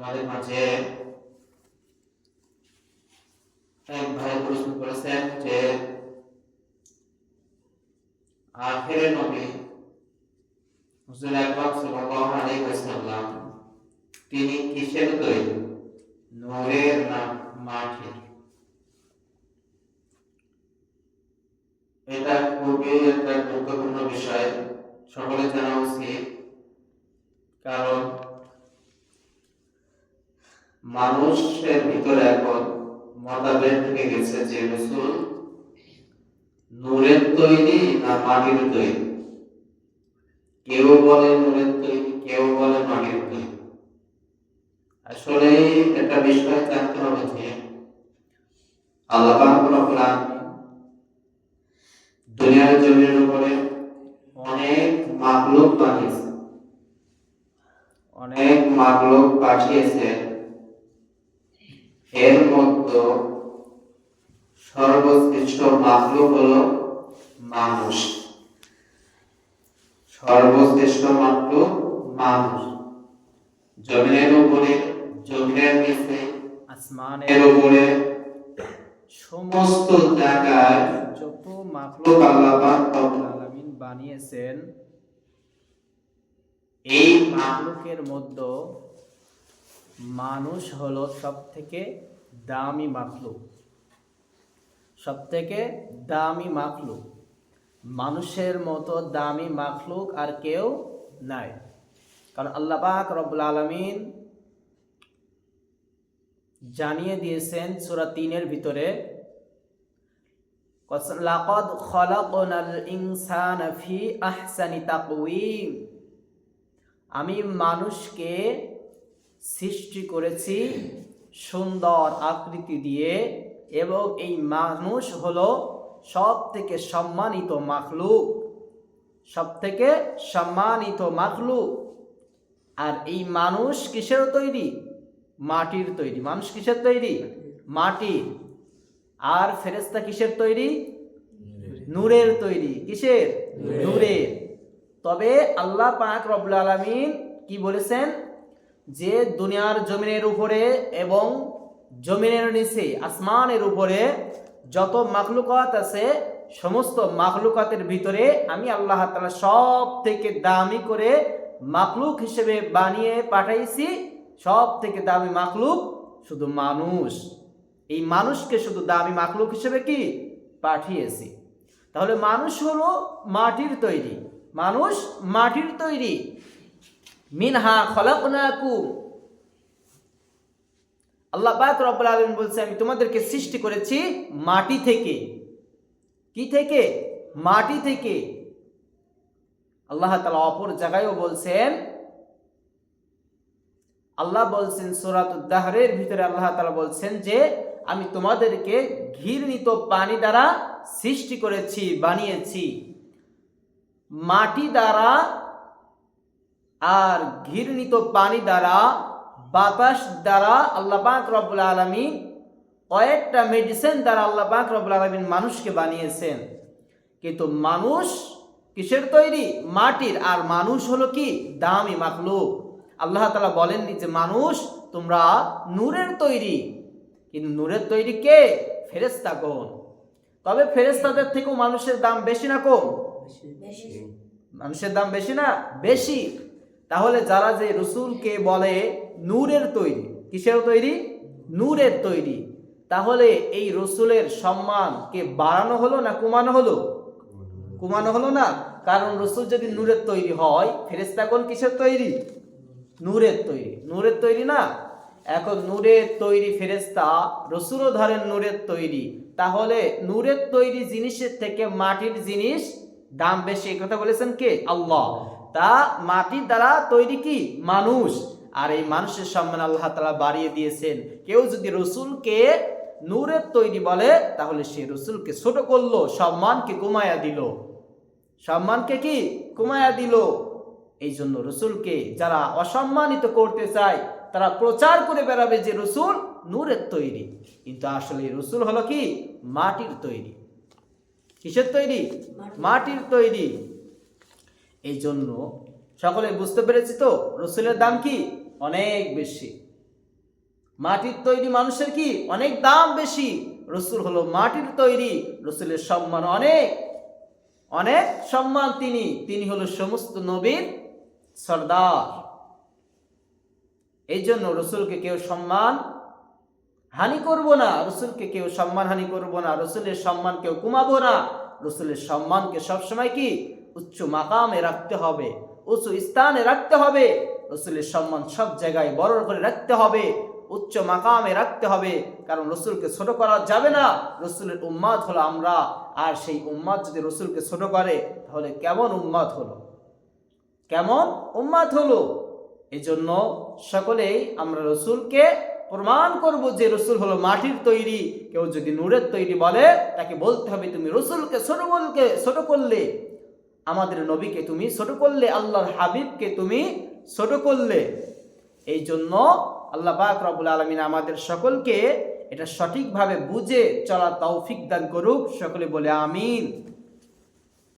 আমাদের মাঝে এক ভাই প্রশ্ন করেছেন যে, আখেরে নবী তিনি কিসের তৈরি নূরের না মাটির এটা খুবই একটা গুরুত্বপূর্ণ বিষয়। সকলে জানা উচিত। কারণ মানুষের ভিতরে এখন মতভেদ থেকে গেছে যে রসুল নূরের তৈরি না মাটির তৈরি? কেউ বলে নূরের তৈরি, কেউ বলে মাটির তৈরি। আসলে একটা বিষয় জানতে হবে যে আল্লাহ দুনিয়ার জমির উপরে অনেক মাকলুক বানিয়েছে অনেক মাকলুক পাঠিয়েছে এর মধ্যে সর্বশ্রেষ্ঠ মাকলুক হলো মানুষ। সর্বশ্রেষ্ঠ মাকলুক মানুষ। জমিনের উপরে, জমিনের নিচে, আসমানের উপরে সমস্ত জায়গায় যত মাখলুক আল্লাহ আলামিন বানিয়েছেন, এই মাখলুকের মধ্যে মানুষ হলো সব থেকে দামি মাখলুক। সব থেকে দামি মাখলুক। মানুষের মতো দামি মাখলুক আর কেউ নাই। কারণ আল্লাহ পাক রব্বুল আলামিন জানিয়ে দিয়েছেন সুরা তিনের ভিতরে, লাকদ ইনসানা আমি মানুষকে সৃষ্টি করেছি সুন্দর আকৃতি দিয়ে এবং এই মানুষ হলো সব থেকে সম্মানিত মাখলুক। সব থেকে সম্মানিত মাখলুক। আর এই মানুষ কিসের তৈরি? মাটির তৈরি। মানুষ কিসের তৈরি? মাটির আর ফেরেস্তা কিসের তৈরি? নূরের তৈরি। কিসের? নূরের। তবে আল্লাহ পাক রব্বুল আলামিন কি বলেছেন? যে দুনিয়ার জমিনের উপরে এবং জমিনের নিচে, আসমানের উপরে যত মাখলুকাত আছে, সমস্ত মাখলুকাতের ভিতরে আমি আল্লাহ তালা সব থেকে দামি করে মাখলুক হিসেবে বানিয়ে পাঠাইছি। সব থেকে দামি মাখলুক শুধু মানুষ। এই মানুষকে শুধু দামি মাখলুক হিসেবে কি? পাঠিয়েছি। তাহলে মানুষ হলো মাটির তৈরি। মানুষ মাটির তৈরি। মিনহা খলাকনাকুম আল্লাহ পাক রব্বুল আলামিন বলছে, আমি তোমাদেরকে সৃষ্টি করেছি মাটি থেকে। কি থেকে? মাটি থেকে। আল্লাহ তাআলা অপর জায়গায়ও বলছেন, আল্লাহ বলছেন সূরাতুদ-দাহরের ভিতরে আল্লাহ তাআলা বলছেন যে, আমি তোমাদেরকে ঘৃণিত পানি দ্বারা সৃষ্টি করেছি, বানিয়েছি। মাটি দ্বারা আর ঘৃণিত পানি দ্বারা বাতাস দ্বারা আল্লাহ পাক রব্বুল আলমী কয়েকটা মেডিসিন দ্বারা আল্লাহ পাক রব্বুল আলমিন মানুষকে বানিয়েছেন। কিন্তু মানুষ কিসের তৈরি? মাটির। আর মানুষ হলো কি? দামি মাখলুক। আল্লাহ তালা বলেননি যে মানুষ তোমরা নূরের তৈরি। কিন্তু নূরের তৈরি কে? ফেরেস্তা কোন তবে ফেরেস্তাদের থেকেও মানুষের দাম বেশি না কম? মানুষের দাম বেশি না? বেশি। তাহলে যারা যে রসুলকে বলে নূরের তৈরি, কিসের তৈরি? নূরের তৈরি। তাহলে এই রসুলের সম্মানকে বাড়ানো হলো না কমানো হলো? কমানো হলো না। কারণ রসুল যদি নূরের তৈরি হয় ফেরেস্তাগণ কিসের তৈরি? নূরের তৈরি। নূরের তৈরি না। এখন নূরের তৈরি ফেরেস্তা রসুলও ধরেন নূরের তৈরি। তাহলে নূরের তৈরি জিনিসের থেকে মাটির জিনিস দাম বেশি। কথা বলেছেন কে? আল্লাহ। তা মাটির দ্বারা তৈরি কি? মানুষ। আর এই মানুষের সম্মান আল্লাহ তালা বাড়িয়ে দিয়েছেন। কেউ যদি রসুলকে নূরের তৈরি বলে তাহলে সে রসুলকে ছোট করল সম্মানকে কমায়া দিল। সম্মানকে কি? কমায়া দিল। এই জন্য রসুলকে যারা অসম্মানিত করতে চায় তারা প্রচার করে বেড়াবে যে রসুল নূরের তৈরি। কিন্তু আসলে রসুল হলো কি? মাটির তৈরি। কিসের তৈরি? মাটির তৈরি। এই জন্য সকলে বুঝতে পেরেছি তো? রসুলের দাম কি? অনেক বেশি। মাটির তৈরি মানুষের কি অনেক দাম বেশি? রসুল হলো মাটির তৈরি, রসুলের সম্মান অনেক। অনেক সম্মান তিনি তিনি হলো সমস্ত নবীর সর্দার। এই জন্য রসুলকে কেউ সম্মান হানি করব না, রসুলকে কেউ সম্মান হানি করব না, রসুলের সম্মান কেউ কমাবো না। রসুলের সম্মানকে সবসময় কি? উচ্চ মাকামে রাখতে হবে, উচ্চ স্থানে রাখতে হবে, রসুলের সম্মান সব জায়গায় বড় করে রাখতে হবে, উচ্চ মাকামে রাখতে হবে। কারণ রসুলকে ছোট করা যাবে না, রসুলের উম্মাদ হলো আমরা। আর সেই উম্মাদ যদি রসুলকে ছোট করে, তাহলে কেমন উম্মাদ হলো? কেমন উম্মাদ হলো? এজন্য সকলেই আমরা রসুলকে প্রমাণ করব যে রসুল হলো মাটির তৈরি। কেউ যদি নূরের তৈরি বলে, তাকে বলতে হবে, তুমি রসুলকে ছোট বলকে ছোট করলে, আমাদের নবীকে তুমি ছোট করলে, আল্লাহর হাবিবকে তুমি ছোট করলে। এই জন্য আল্লাহ পাক রবুল আলমিন আমাদের সকলকে এটা সঠিকভাবে বুঝে চলা তৌফিক দান করুক। সকলে বলে আমিন।